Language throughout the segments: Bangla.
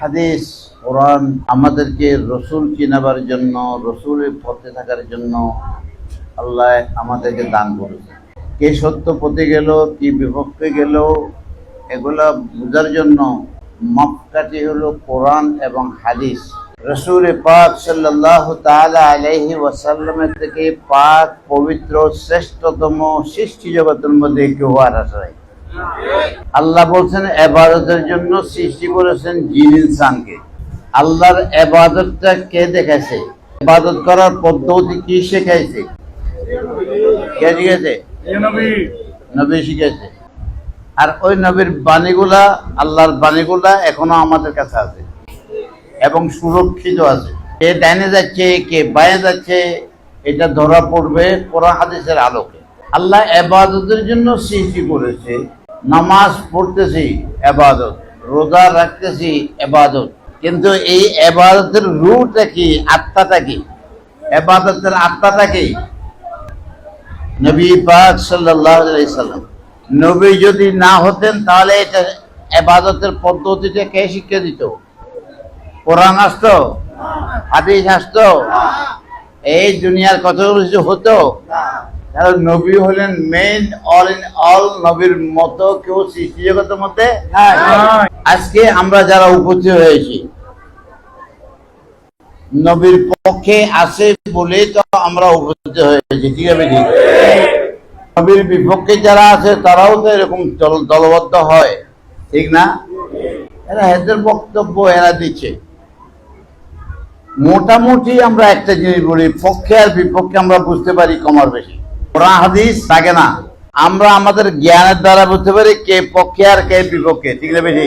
হাদিস, কোরআন আমাদেরকে রসুল চিনাবার জন্য, রসুলের পথে থাকার জন্য আল্লাহ আমাদেরকে দান করেছে কে সত্য পথে গেল, কি বিপক্ষে গেল, এগুলা বোঝার জন্য মাপকাঠি হলো কোরআন এবং হাদিস রসুল পাক সাল্লাহ তাআলা আলাইহি ওয়াসাল্লামের থেকে পাক পবিত্র শ্রেষ্ঠতম সৃষ্টি জগতের মধ্যে কেউ আর আসে নাই। আল্লাহ বলছেন এবাদতের জন্য সৃষ্টি করেছেন জিন ইনসানকে। আল্লাহর এবাদতটা কে দেখাইছে? এবাদত করার পদ্ধতি কি শেখাইছে? কে শিখেছে নবী। শিখেছে আর ওই নবীর বাণীগুলা আল্লাহর বাণীগুলা এখনও আমাদের কাছে আছে এবং সুরক্ষিত আছে। কে ডাইনে যাচ্ছে কে বাইরে যাচ্ছে এটা ধরা পড়বে কোরআন হাদিসের আলোকে। আল্লাহ এবাদতের জন্য সৃষ্টি করেছে নামাজ পড়তেছি, এবাদত। রোজা রাখতেছি, এবাদত। কিন্তু এই এবাদতের রুটা কি, আত্মাটা কি? এবাদতের আত্মাটা কি? নবী পাক সাল্লাম। নবী যদি না হতেন, তাহলে এটা এবাদতের পদ্ধতিটা কে শিক্ষা দিত? কোরআন আসতো? হাদিস আসতো? এই দুনিয়ার কত কিছু হতো? কারণ নবী হলেন মেইন অল ইন অল নবীর মতো কেউ সৃষ্টি জগতের মধ্যে আজকে আমরা যারা উপস্থিত হয়েছি নবীর পক্ষে আছে বলেই তো আমরা উপস্থিত হয়েছি ঠিক আছে ঠিক নবীর বিপক্ষে যারা আছে তারাও তো এরকম দলবদ্ধ হয় ঠিক না? এরা এদের বক্তব্য এরা দিচ্ছে। মোটামুটি আমরা একটা জিনিস বলি পক্ষে আর বিপক্ষে আমরা বুঝতে পারি কমার বেশি। কোরআন হাদিস থাকে না। আমরা আমাদের জ্ঞানের দ্বারা বুঝতে পারি কে পক্ষে আর কে বিপক্ষে, ঠিক না বেশি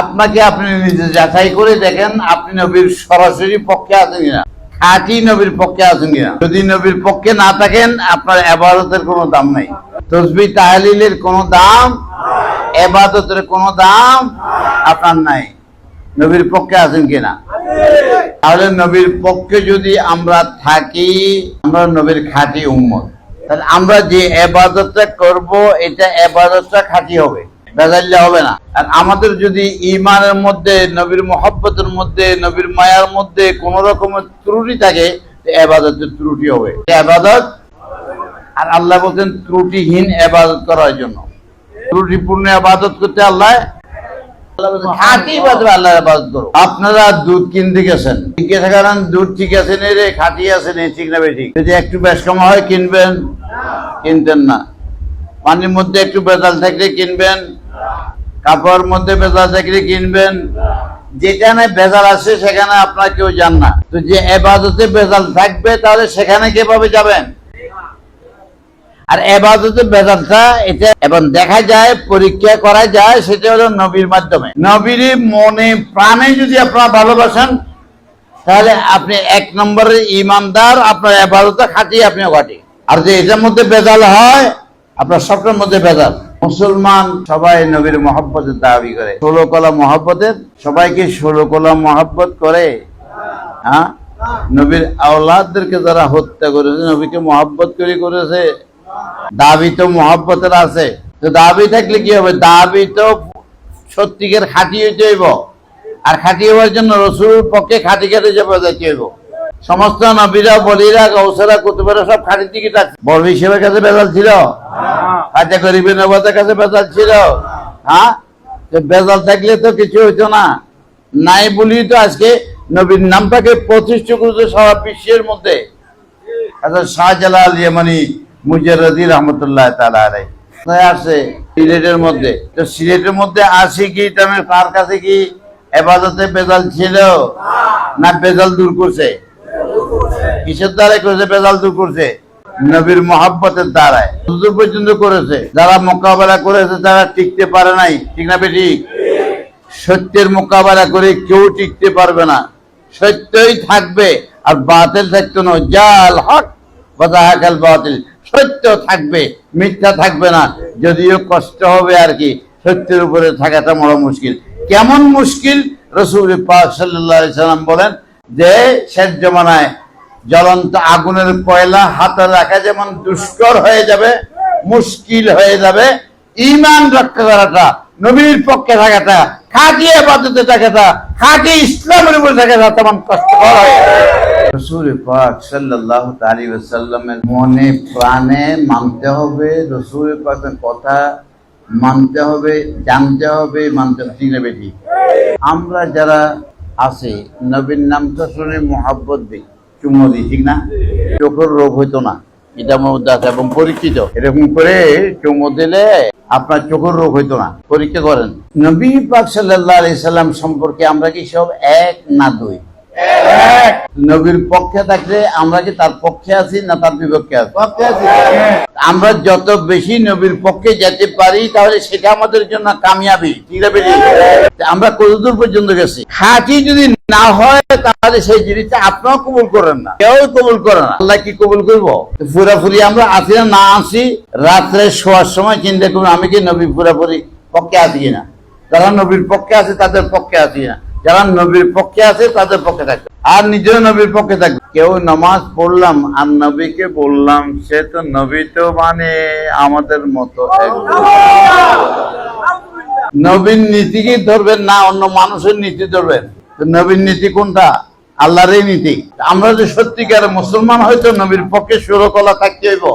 আপনাকে আপনি নিজে যাচাই করে দেখেন, আপনি নবীর সরাসরি পক্ষে আছেন কিনা। খাঁটি নবীর পক্ষে আছেন কিনা। যদি নবীর পক্ষে না থাকেন, আপনার এবাদতের কোনো দাম নাই। তসবি তাহলিলের কোনো দাম এবাদতের কোনো দাম আপনার নাই। নবীর পক্ষে আছেন কিনা? তাহলে নবীর পক্ষে যদি আমরা থাকি, আমরা নবীর খাঁটি উম্মত। তাহলে আমরা যে এবাদতটা করব, এটা এবাদতটা খাঁটি হবে বেজাল্লা হবে না। আর আমাদের যদি ইমানের মধ্যে, নবীর মহব্বতের মধ্যে, নবীর মায়ার মধ্যে কোন রকমের ত্রুটি থাকে এবাদতের ত্রুটি হবে। এবাদত? আর আল্লাহ বলছেন ত্রুটিহীন এবাদত করার জন্য। ত্রুটিপূর্ণ আবাদত করতে আল্লাহ খাঁটি বাদবে আল্লাহ আবাদত করো আপনারা দুধ কিনতে গেছেন। জিজ্ঞাসা করেন দুধ ঠিক আছে নে রে, খাঁটি আছে নে, ঠিক না বে ঠিক। যদি একটু বেশ কম হয়, কিনবেন। কিনতেন না। পানির মধ্যে একটু বেজাল থাকলে কিনবেন। কাপড়ের মধ্যে বেজাল থাকলে কিনবেন। যেখানে বেজাল আছে, সেখানে আপনার কেউ যান না। তো যে এবাদতে বেজাল থাকবে, তাহলে সেখানে কীভাবে যাবেন? আর এবাদতের বেদাতটা এটা এবং দেখা যায়, পরীক্ষা করা যায়, সেটা হলো নবীর মাধ্যমে। নবীর মনে, প্রাণে যদি আপনারা ভালোবাসেন, তাহলে আপনি এক নম্বরের ইমানদার, আপনার এবাদতটা খাটিয়ে আপনি খাটি আর যে এটার মধ্যে বেজাল হয়, আপনার সবটার মধ্যে বেজাল মুসলমান সবাই নবীর মহব্বতের দাবি করে। ষোলো কলা মহব্বতের? সবাইকে ষোলো কলা মহব্বত করে? হ্যাঁ? নবীর আওলাদদেরকে যারা হত্যা করেছে, নবীকে মহব্বত করে করেছে। দাবি তো মহব্বতের আছে। তো দাবি থাকলে কি হবে? দাবি তো সত্যিকার খাঁটি হইতে হইব। আর খাঁটি হওয়ার জন্য রসুল পক্ষে খাঁটি খাটে যাবে যাইতে হইব। সমস্ত নবীরা, বলিরা গৌসরা কুতুবেরা সব খাঁটি টিকিট আছে। বড় হিসেবের কাছে বেজাল ছিল? খাজা গরিবের নবাদের কাছে বেজাল ছিল? হ্যাঁ? তো বেজাল থাকলে তো কিছু হইতো না। নাই বলি তো আজকে নবীর নামটাকে প্রতিষ্ঠা করেছে সারা বিশ্বের মধ্যে। হাজরত শাহজালাল ইয়ামানি মুজারদি রহমতুল্লাহ তাআলা আলাই আসে সিলেটের মধ্যে। তো সিলেটের মধ্যে আসি কি? তার কাছে কি এবাদতে বেজাল ছিল? না বেজাল দূর করছে? কিসের দ্বারাই করেছে? বেজাল দূর করছে? নবীর মহাব্বতের দ্বারায়। পর্যন্ত করেছে। যারা মোকাবেলা করেছে, তারা টিকতে পারে নাই। ঠিক না বেঠিক? সত্যের মোকাবেলা করে কেউ টিকতে পারবে না। সত্যই থাকবে আর বাতিল থাকতো না। জাল হক বাতিল। সত্য থাকবে, মিথ্যা থাকবে না। যদিও কষ্ট হবে আর কি, সত্যের উপরে থাকাটা বড় মুশকিল। কেমন মুশকিল? রসুল সাল্লাম বলেন, যে শেষ জমানায় জ্বলন্ত আগুনের কয়লা হাতে রাখা যেমন দুষ্কর হয়ে যাবে, মুশকিল হয়ে যাবে ইমান রক্ষা করাটা, নবীর পক্ষে থাকাটা, খাঁটি আবাদতে থাকে তা খাঁটি ইসলামের উপরে থাকে তা তেমন কষ্টকর হয় রসুল পাক সাল্লাল্লাহু তাআলা ওয়াসাল্লামের মনে, প্রাণে মানতে হবে রসুল পাকের কথা মানতে হবে, জানতে হবে, মানতে হবে। ঠিক না বেটি? আমরা যারা আছে, নবীর নামটা শুনে মোহাব্বত দিই চুম্ম দিই, ঠিক না? চোখের রোগ হইতো না, এটা আমার মধ্যে আছে এবং পরীক্ষিত। এরকম করে চুম্ম দিলে আপনার চোখের রোগ হইতো না, পরীক্ষা করেন। নবী পাক সাল্লাল্লাহু আলাইহি সাল্লাম সম্পর্কে আমরা কি সব এক না দুই? নবীর পক্ষে থাকলে আমরা কি তার পক্ষে আছি না তার বিপক্ষে আছি? আমরা যত বেশি নবীর পক্ষে যেতে পারি তাহলে সেটা আমাদের জন্য কামিয়াবি? আমরা কতদূর পর্যন্ত গেছি? খাঁটি যদি না হয় তাহলে সেই জিনিসটা আপনাও কবুল করেন না। কেউ কবুল করে না। আল্লাহ কি কবুল করব? পুরাপুরি আমরা আসি না না আসি রাত্রে শোয়ার সময় চিন্তা করুন আমি কি নবী পুরাপুরি পক্ষে আসি কিনা? যারা নবীর পক্ষে আছে তাদের পক্ষে আসি না যারা নবীর পক্ষে আছে, তাদের পক্ষে থাকবে। আর নিজের নবীর পক্ষে থাকবে। কেউ নামাজ পড়লাম, আর নবীকে বললাম, সে তো নবী তো মানে আমাদের মতো। নবীন নীতিকে ধরবেন না অন্য মানুষের নীতি ধরবেন? নবীন নীতি কোনটা? আল্লাহরই নীতি। আমরা যে সত্যিকার মুসলমান হয়তো নবীর পক্ষে ষোলকলা থাকতে হইব।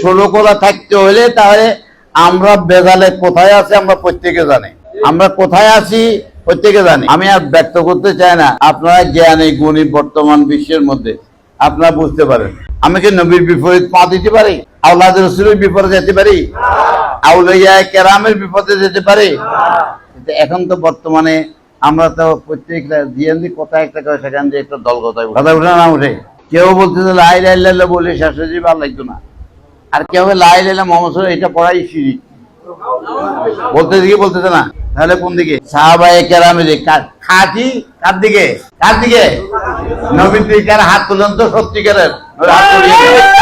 ষোলকলা থাকতে হলে তাহলে আমরা বেজালে কোথায় আছে, আমরা প্রত্যেকে জানি। আমরা কোথায় আছি প্রত্যেকে জানি। আমি আর ব্যক্ত করতে চাই না। আপনারা জ্ঞানী গুণী বর্তমান বিশ্বের মধ্যে। আপনারা বুঝতে পারেন। আমি কি নবীর বিপরীত পা দিতে পারি? আল্লাহ রসুলের বিপদে যেতে পারি? আউলিয়া কেরামের বিপদে যেতে পারি? এখন তো বর্তমানে আমরা তো প্রত্যেকটা জিএনডি কথা একটা করে সেখান দিয়ে একটা দল কথা কথা উঠে না উঠে। কেউ বলতেছে লাই লাই লাই বলে শাশুড়ি ভালো লাগতো না। আর কেউ লাই লাইলা মোহাম্মদ এটা পড়াই শিরি বলতে দিকে বলতেছে না। তাহলে কোন দিকে? সাহাবায়ে কেরামে যে খাঁটি, কার দিকে? কার দিকে? নবীর দিকে হাত তুলেন সত্যিকারের।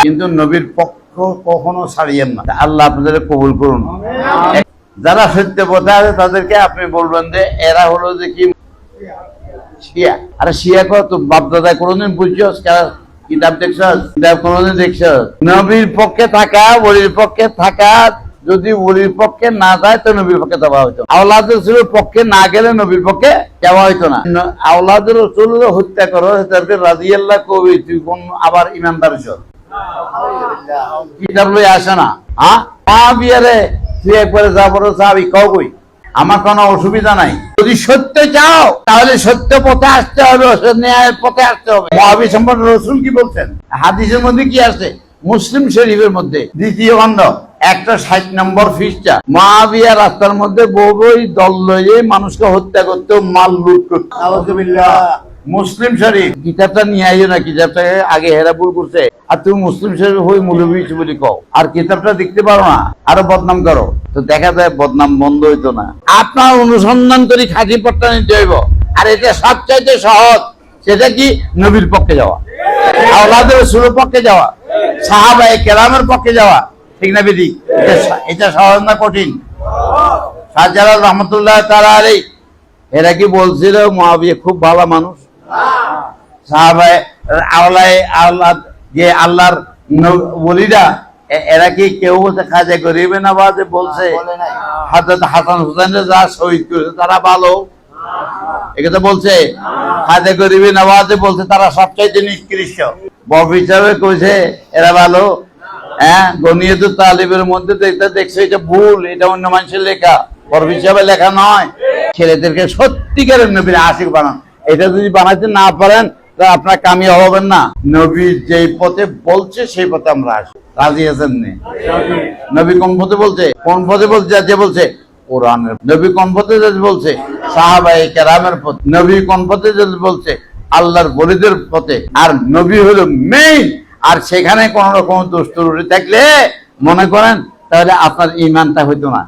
কিন্তু নবীর পক্ষ কখনো ছাড়িয়েন না। আল্লাহ আপনাদের কবুল করুন। যারা সত্য পথে আছে, তাদেরকে আপনি বলবেন যে, এরা হলো যে কি? শিয়া। আরে শিয়া কর তো বাপ দাদা কোনোদিন বুঝছস কিতাব দেখছস কিতাব কোনোদিন দেখছস নবীর পক্ষে থাকা, বলির পক্ষে থাকা যদি বলির পক্ষে না যায়, তো নবীর পক্ষে যাওয়া হইতো আওলাদের রসুলের পক্ষে না গেলে নবীর পক্ষে যাওয়া হইতো না। আওলাদের রসুল হত্যা করো তাদেরকে রাজি আল্লাহ কবি, তুই কোন আবার ইমানদার চল কিতাব লই আসে না। হ্যাঁ? মা বিয়ারে তুই একবারে কও আমার কোনো অসুবিধা নাই। যদি সত্য চাও, তাহলে সত্য পথে আসতে হবে ন্যায়ের পথে আসতে হবে। মহাবী সম্পর্কে রসুল কি বলছেন? হাদিসের মধ্যে কি আছে? মুসলিম শরীফের মধ্যে, দ্বিতীয় খণ্ড। একটা ষাট নম্বর ফিসটা। মহাবিয়া রাস্তার মধ্যে বউই দল লয়ে মানুষকে হত্যা করতে মাল লুট করতে। মুসলিম শরীফ কিতাবটা নিয়ে আইও না কিতাবটাকে আগে হেরাপুর করছে। আর তুমি মুসলিম শরীফ হয়ে মুলবি বলি কও। আর কিতাবটা দেখতে পারো না আরও বদনাম করো। তো দেখা যায় বদনাম বন্ধ হইতো না। আপনার অনুসন্ধান করি খাঁটি পট্টা নিতে হইব। আর এটা সবচাইতে সহজ সেটা কি? নবীর পক্ষে যাওয়া। আওলাদের সুর পক্ষে যাওয়া। সাহাবায়ে কেরামের পক্ষে যাওয়া। ঠিক না বিধি? এটা সহজ না কঠিন? শাহজালাল রহমতুল্লাহ তারা আলী এরা কি বলছিল মহাবিয়া খুব ভালো মানুষ? সাহাবায়ে আওলায় আল্লাহ যে আল্লাহর বলিরা এরা কি কেউ বলছে খাজা গরিবে নবাজে বলছে? হাজরত হাসান হুসেন যা শহীদ করেছে তারা ভালো। বলছে? খাজা গরিবে নবাজে বলছে তারা সবচাইতে নিষ্কৃষ্ট বব হিসাবে কইছে এরা ভালো। হ্যাঁ তালিবের মধ্যে দেখতে দেখছে, এটা ভুল, এটা অন্য মানুষের লেখা। বরফ হিসাবে লেখা নয়। ছেলেদেরকে সত্যিকারের নবীর আশিক বানান। এটা যদি বানাইতে না পারেন তা আপনার কামিয়া হবেন না। নবীর যেই পথে বলছে, সেই পথে আমরা আসি রাজি আছেন নবী কোন পথে বলছে? কোন পথে বলছে? যে বলছে, কোরআনের নবী কোন পথে যে বলছে? সাহাবাই কেরামের পথে। নবী কোন পথে যে বলছে? আল্লাহর বলিদের পথে। আর নবী হলো মেইন আর সেখানে কোন রকম দুষ্টুরি থাকলে মনে করেন তাহলে আপনার ইমানটা হইতো না।